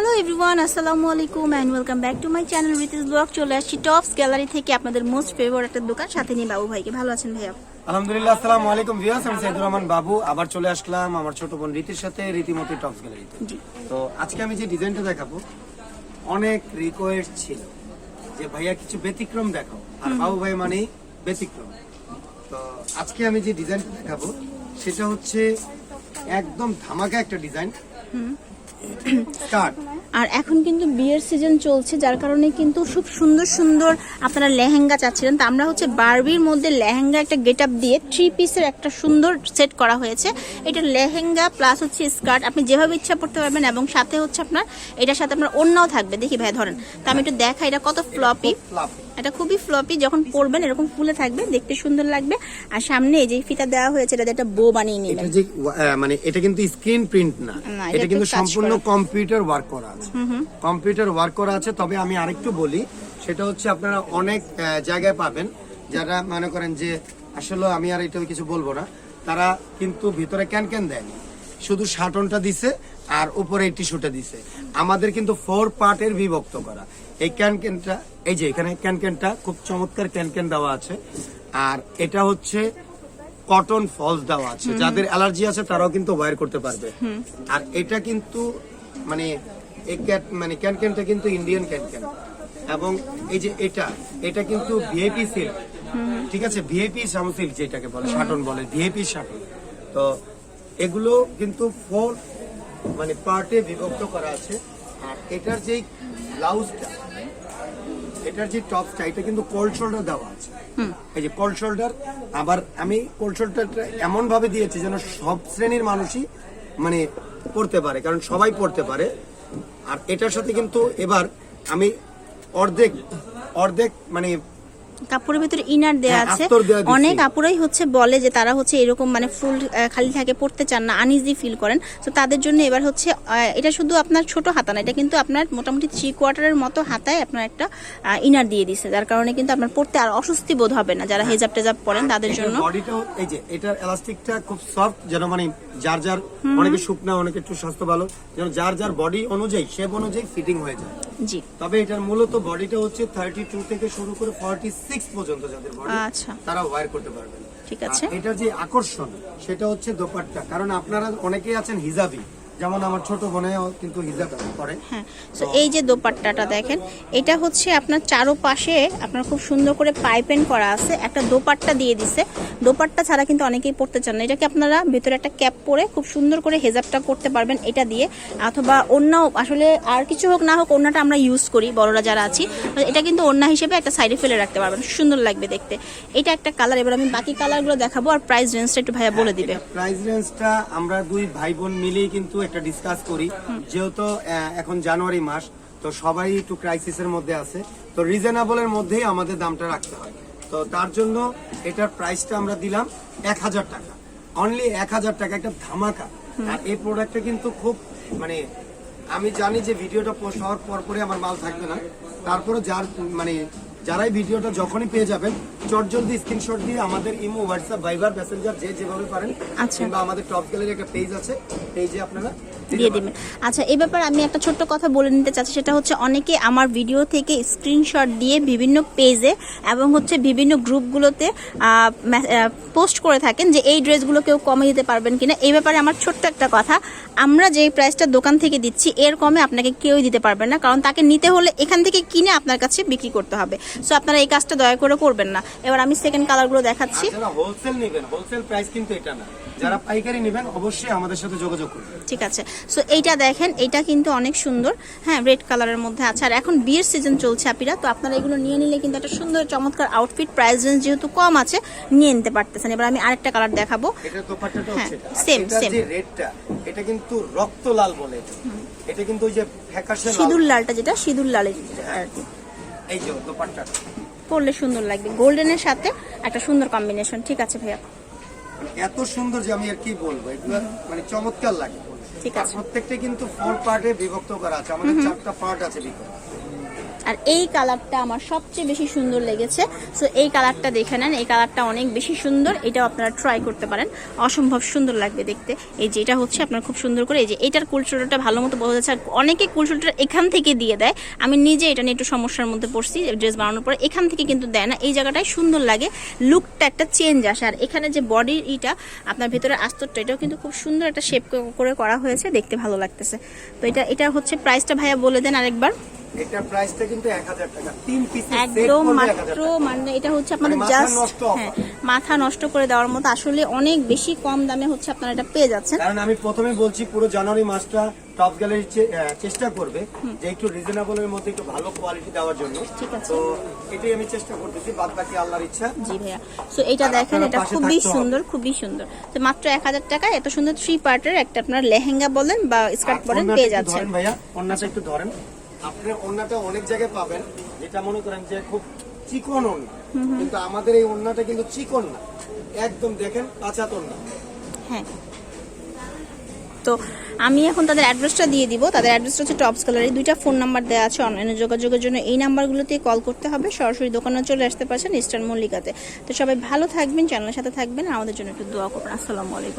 Hello everyone আসসালামু আলাইকুম and welcome back to my channel রিতিস blog চলে আসছি টপস গ্যালারি থেকে আপনাদের মোস্ট ফেভারিট একটা দোকান সাথে নিয়ে বাবু ভাইকে। ভালো আছেন ভাইয়া? আলহামদুলিল্লাহ আসসালামু আলাইকুম ভিউয়ার্স আমি সাইদুর রহমান বাবু। আবার চলে আসলাম আমার ছোট বোন রীতির সাথে রীতিমতি টপস গ্যালারিতে জি। তো আজকে আমি যে ডিজাইনটা দেখাবো অনেক রিকোয়েস্ট ছিল যে ভাইয়া কিছু ব্যতিক্রম দেখাও। আর বাবু ভাই মানেই ব্যতিক্রম। তো আজকে আমি যে ডিজাইনটা দেখাবো সেটা হচ্ছে একদম ধামাকা একটা ডিজাইন স্টার্ট আর এখন কিন্তু বিয়ের সিজন চলছে, যার কারণে কিন্তু খুব সুন্দর সুন্দর আপনারা লেহেঙ্গা চাচ্ছিলেন। তো আমরা হচ্ছে বার্বির মধ্যে লেহেঙ্গা একটা গেট আপ দিয়ে থ্রি পিসের একটা সুন্দর সেট করা হয়েছে। এটা লেহেঙ্গা প্লাস হচ্ছে স্কার্ট আপনি যেভাবে ইচ্ছা পড়তে পারবেন এবং সাথে হচ্ছে আপনার, এটার সাথে আপনার অন্যও থাকবে। দেখি ভাই, ধরেন। তো আমি একটু দেখা এটা কত ফ্লপি ফ্লাফ এটা খুবই ফ্লপি যখন পরবেন এরকম ফুলে থাকবে দেখতে সুন্দর লাগবে। আর সামনে এই যে ফিতা দেওয়া হয়েছে এটা একটা বো বানিয়ে এটা যে মানে এটা কিন্তু স্ক্রিন প্রিন্ট না। এটা কিন্তু সম্পূর্ণ কম্পিউটার ওয়ার্ক করা আছে। কম্পিউটার ওয়ার্ক করা আছে তবে আমি আরেকটু বলি সেটা হচ্ছে আপনারা অনেক জায়গায় পাবেন যারা মনে করেন যে আসলে আমি আর এটা কিছু বলব না তারা কিন্তু ভিতরে ক্যান ক্যান দেয়নি। শুধু শাটনটা দিছে আর উপরে এই টিস্যুটা দিছে। আমাদের কিন্তু ফোর পার্টের বিভক্ত করা। এই ক্যান ক্যানটা এই যে এখানে ক্যান ক্যানটা খুব চমৎকার ক্যান ক্যান দেওয়া আছে। আর এটা হচ্ছে কটন ফলস দেওয়া আছে। যাদের অ্যালার্জি আছে তারাও কিন্তু ওয়ার করতে পারবে। আর এটা কিন্তু মানে মানে ক্যানক্যানটা কিন্তু ইন্ডিয়ান ক্যানক্যান এবং এই যে এটা এটা কিন্তু ভিআইপি সিল্ক ঠিক আছে? ভিআইপি সাম সিল্ক যেটাকে বলে শাটন বলে ভিআইপি শাটন তো এগুলো কিন্তু ফোর মানে পার্টে বিভক্ত করা আছে। আর এটার যে ব্লাউজটা এটার যে টপসটা এটা কিন্তু কোল্ড শোল্ডার দেওয়া আছে। এই যে কোল্ড শোল্ডার আবার আমি কোল্ড শোল্ডারটা এমন ভাবে দিয়েছি যেন সব শ্রেণির মানুষই মানে পড়তে পারে কারণ সবাই পড়তে পারে। আর এটার সাথে কিন্তু এবার আমি অর্ধেক অর্ধেক মানে কাপড়ের ভিতরে ইনার দেয়া হ্যাঁ, আছে। অনেক আপুরাই হচ্ছে বলে যে তারা হচ্ছে এরকম মানে ফুল খালি থাকে পড়তে চান না আনইজি ফিল করেন। তো তাদের জন্য এবার হচ্ছে এটা শুধু আপনার ছোট হাতা না এটা কিন্তু আপনার মোটামুটি থ্রি কোয়ার্টারের মতো হাতায় আপনার একটা ইনার দিয়ে দিছে। যার কারণে কিন্তু আপনার পড়তে আর অস্বস্তি বোধ হবে না যারা হেজাব টেজাব পরেন তাদের জন্য। এই যে এটার এলাস্টিকটা খুব সফট যেন মানে যার যার অনেকে শুকনা অনেকে একটু স্বাস্থ্য ভালো যেন যার যার বডি অনুযায়ী শেপ অনুযায়ী ফিটিং হয়ে যায়। জি। তবে এটার মূলত বডিটা হচ্ছে থার্টি টু থেকে শুরু করে ফর্টি সিক্স পর্যন্ত যাদের বডি আচ্ছা। তারা ওয়্যার করতে পারবেন। ঠিক আছে। এটা এটার যে আকর্ষণ সেটা হচ্ছে দোপাট্টা। কারণ আপনারা অনেকেই আছেন হিজাবি। যেমন আমার ছোট বোনেও কিন্তু হিজাব করে হ্যাঁ তো এই যে দোপাট্টাটা দেখেন এটা হচ্ছে আপনার চারোপাশে আপনার খুব সুন্দর করে পাইপেন করা আছে একটা দোপাট্টা দিয়ে দিছে। দোপাট্টা ছাড়া কিন্তু অনেকেই পড়তে চান না। এটাকে আপনারা ভেতরে একটা ক্যাপ পরে খুব সুন্দর করে হেজাবটা করতে পারবেন এটা দিয়ে। অথবা অন্য আসলে আর কিছু হোক না হোক অন্যটা আমরা ইউজ করি বড়রা যারা আছি। এটা কিন্তু অন্য হিসেবে একটা সাইডে ফেলে রাখতে পারবেন সুন্দর লাগবে দেখতে। এটা একটা কালার এবার আমি বাকি কালারগুলো দেখাবো আর প্রাইস রেঞ্জটা একটু ভাইয়া বলে দিবে। প্রাইস রেঞ্জটা আমরা দুই ভাই বোন মিলেই কিন্তু একটা ডিসকাস করি, যেহেতু এখন জানুয়ারি মাস, তো সবাই একটু ক্রাইসিসের মধ্যে আছে। তো রিজনেবলের মধ্যেই আমাদের দামটা রাখতে হয়। তো তার জন্য এটার প্রাইসটা আমরা দিলাম এক হাজার টাকা। অনলি এক হাজার টাকা একটা ধামাকা। আর এই প্রোডাক্টটা কিন্তু খুব মানে আমি জানি যে ভিডিওটা পোস্ট হওয়ার পর পরে আমার মাল থাকবে না। তারপরে যার মানে যারাই ভিডিওটা যখনই পেয়ে যাবেন চটজলদি স্ক্রিনশট দিয়ে আমাদের ইমো হোয়াটসঅ্যাপ ভাইবার মেসেঞ্জার যে যেভাবে পারেন আচ্ছা। কিংবা আমাদের টপ গ্যালারি একটা পেজ আছে পেজে আপনারা দিয়ে দিবেন। আচ্ছা এই ব্যাপারে আমি একটা ছোট্ট কথা বলে নিতে চাচ্ছি সেটা হচ্ছে অনেকে আমার ভিডিও থেকে স্ক্রিনশট দিয়ে বিভিন্ন পেজে এবং হচ্ছে বিভিন্ন গ্রুপগুলোতে পোস্ট করে থাকেন যে এই ড্রেসগুলো কেউ কমে দিতে পারবেন কিনা। এই ব্যাপারে আমার ছোট্ট একটা কথা আমরা যেই প্রাইসটা দোকান থেকে দিচ্ছি এর কমে আপনাকে কেউই দিতে পারবেন না কারণ তাকে নিতে হলে এখান থেকে কিনে আপনার কাছে বিক্রি করতে হবে। সো আপনারা এই কাজটা দয়া করে করবেন না। এবার আমি সেকেন্ড কালারগুলো দেখাচ্ছি। যারা হোলসেল নেবেন হোলসেল প্রাইস কিন্তু এটা না। যারা পাইকারি নেবেন অবশ্যই আমাদের সাথে যোগাযোগ করবেন। ঠিক আছে। সো এইটা দেখেন এইটা কিন্তু অনেক সুন্দর। হ্যাঁ রেড কালারের মধ্যে আছে। আর এখন বিয়ের সিজন চলছে আপিরা তো আপনারা এগুলো নিয়ে নিলে কিন্তু একটা সুন্দর চমৎকার আউটফিট প্রাইস রেঞ্জ যেহেতু কম আছে নিয়ে নিতে পারতেছেন। এবার আমি আরেকটা কালার দেখাবো। এটা দোপাট্টাটা হ্যাঁ, হচ্ছে এটা। এটার same. যে রেডটা এটা কিন্তু রক্ত লাল বলে এটা। এটা কিন্তু ওই যে ফ্যাকাশে সিঁদুর লালটা যেটা সিঁদুর লালের এই যে দোপাট্টাটা। পরলে সুন্দর লাগবে। গোল্ডেনের সাথে একটা সুন্দর কম্বিনেশন ঠিক আছে ভাইয়া? এত সুন্দর যে আমি আর কি বলব? এগুলো মানে চমৎকার লাগে। ঠিক আছে। প্রত্যেকটা কিন্তু ফোর পার্টে বিভক্ত করা আছে। আমাদের চারটা পার্ট আছে ভিতরে। আর এই কালারটা আমার সবচেয়ে বেশি সুন্দর লেগেছে। সো এই কালারটা দেখে নেন, এই কালারটা অনেক বেশি সুন্দর, এটাও আপনারা ট্রাই করতে পারেন। অসম্ভব সুন্দর লাগবে দেখতে। এই যে এটা হচ্ছে আপনার খুব সুন্দর করে, এই যে এটার কুলচুটোটা ভালো মতো বোঝা যাচ্ছে। আর অনেকে কুলচুটোটা এখান থেকে দিয়ে দেয়। আমি নিজে এটা নিয়ে একটু সমস্যার মধ্যে পড়ছি, ড্রেস বানানোর পরে এখান থেকে কিন্তু দেয় না। এই জায়গাটায় সুন্দর লাগে লুকটা একটা চেঞ্জ আসে। আর এখানে যে বডির ইটা আপনার ভেতরে আস্তরটা, এটাও কিন্তু খুব সুন্দর একটা শেপ করে করা হয়েছে, দেখতে ভালো লাগতেছে। তো এটা এটা হচ্ছে প্রাইসটা ভাইয়া বলে দেন আরেকবার। এটার প্রাইসটা কিন্তু এক হাজার টাকা। তিন পিস একদম মাত্র মানে এটা হচ্ছে আপনাদের মানে মাথা জাস্ট নষ্ট হ্যাঁ মাথা নষ্ট করে দেওয়ার মতো। আসলে অনেক বেশি কম দামে হচ্ছে আপনারা এটা পেয়ে যাচ্ছেন। কারণ আমি প্রথমে বলছি পুরো জানুয়ারি মাসটা টপ গ্যালারি চেষ্টা করবে যে একটু রিজনেবলের মধ্যে একটু ভালো কোয়ালিটি দেওয়ার জন্য। ঠিক আছে। তো এটাই আমি চেষ্টা করতেছি বাদ বাকি আল্লাহর ইচ্ছা। জি ভাইয়া। সো এটা দেখেন এটা খুবই সুন্দর খুবই সুন্দর। তো মাত্র এক হাজার টাকায় এত সুন্দর থ্রি পার্টের একটা আপনার লেহেঙ্গা বলেন বা স্কার্ট বলেন পেয়ে যাচ্ছেন। ধরেন ভাইয়া ওড়নাটা একটু ধরেন। আপনি ওড়নাটা অনেক জায়গায় পাবেন। যেটা মনে করেন যে খুব চিকন ওড়না। কিন্তু আমাদের এই ওড়নাটা কিন্তু চিকন না। একদম দেখেন কাঁচা ওড়না হ্যাঁ। তো আমি এখন তাদের অ্যাড্রেসটা দিয়ে দিব। তাদের অ্যাড্রেসটা হচ্ছে টপস গ্যালারি দুইটা ফোন নাম্বার দেওয়া আছে অনলাইনে যোগাযোগের জন্য। এই নাম্বারগুলোতে কল করতে হবে। সরাসরি দোকানে চলে আসতে পারছেন ইস্টার্ন মল্লিকাতে তো সবাই ভালো থাকবেন চ্যানেলের সাথে থাকবেন। আমাদের জন্য একটু দোয়া করবেন। আসসালামু আলাইকুম।